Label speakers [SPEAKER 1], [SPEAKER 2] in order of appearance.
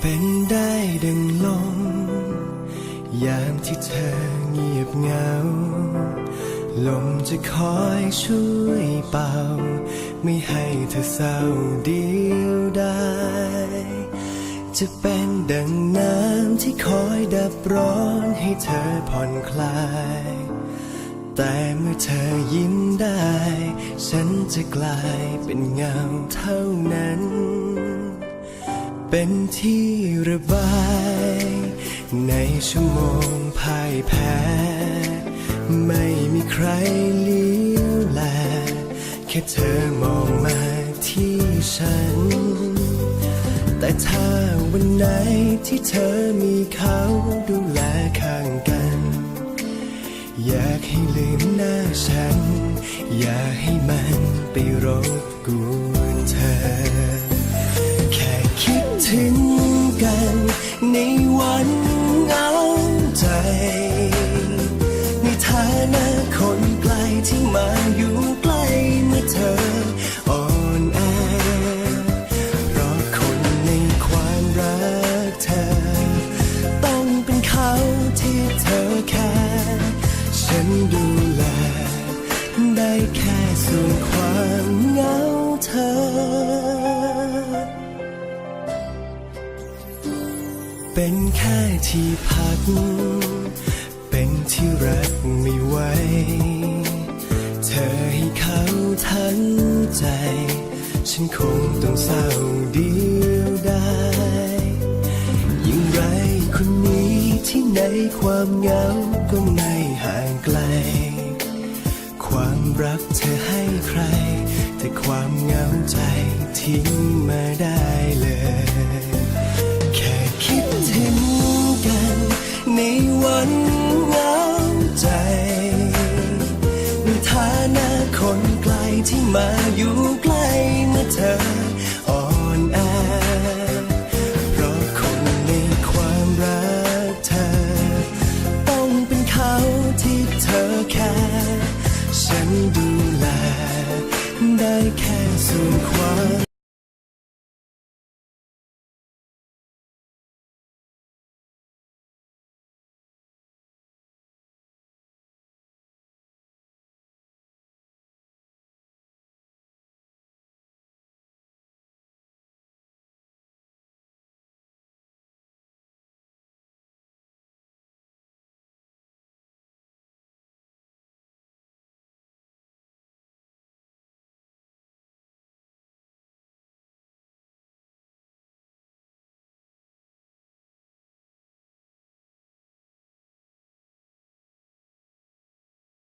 [SPEAKER 1] เป็นได้ดังลมยามที่เธอเงียบเหงา ลมจะคอยช่วยเป่า ไม่ให้เธอเศร้าเดียวดาย จะเป็นดังน้ำที่คอยดับร้อนให้เธอผ่อนคลาย แต่เมื่อเธอยิ้มได้ ฉันจะกลายเป็นเงาเท่านั้น เป็นที่ระบาย ในชั่วโมงพ่ายแพ้ ไม่มีใครเลี้ยวแลแค่เธอมองมาที่ฉัน แต่ถ้าวันไหนที่เธอมีเขาดูแลข้างกัน อยากให้ลืมหน้าฉัน อย่าให้มันไปรบกวนเธอ แค่คิดถึงกันในวันเหงาใจ ในฐานะคนไกลที่มาอยู่ ส่วนความเหงาเธอ เป็นแค่ที่พัก เป็นที่รักไม่ไหว เธอให้เขาทั้งใจ ฉันคงต้องเศร้าเดียวได้ยิ่งไรคนนี้ที่ในความเหงาก็ไม่ห่างไกล ความรักเธอให้ใคร แต่ความเหงาใจทิ้งมาได้เลย แค่คิดถึงกัน ในวันเหงาใจในฐานะคนไกลที่มาอยู่ใกล้เมื่อเธอูแล ได้แค่ส่วนความ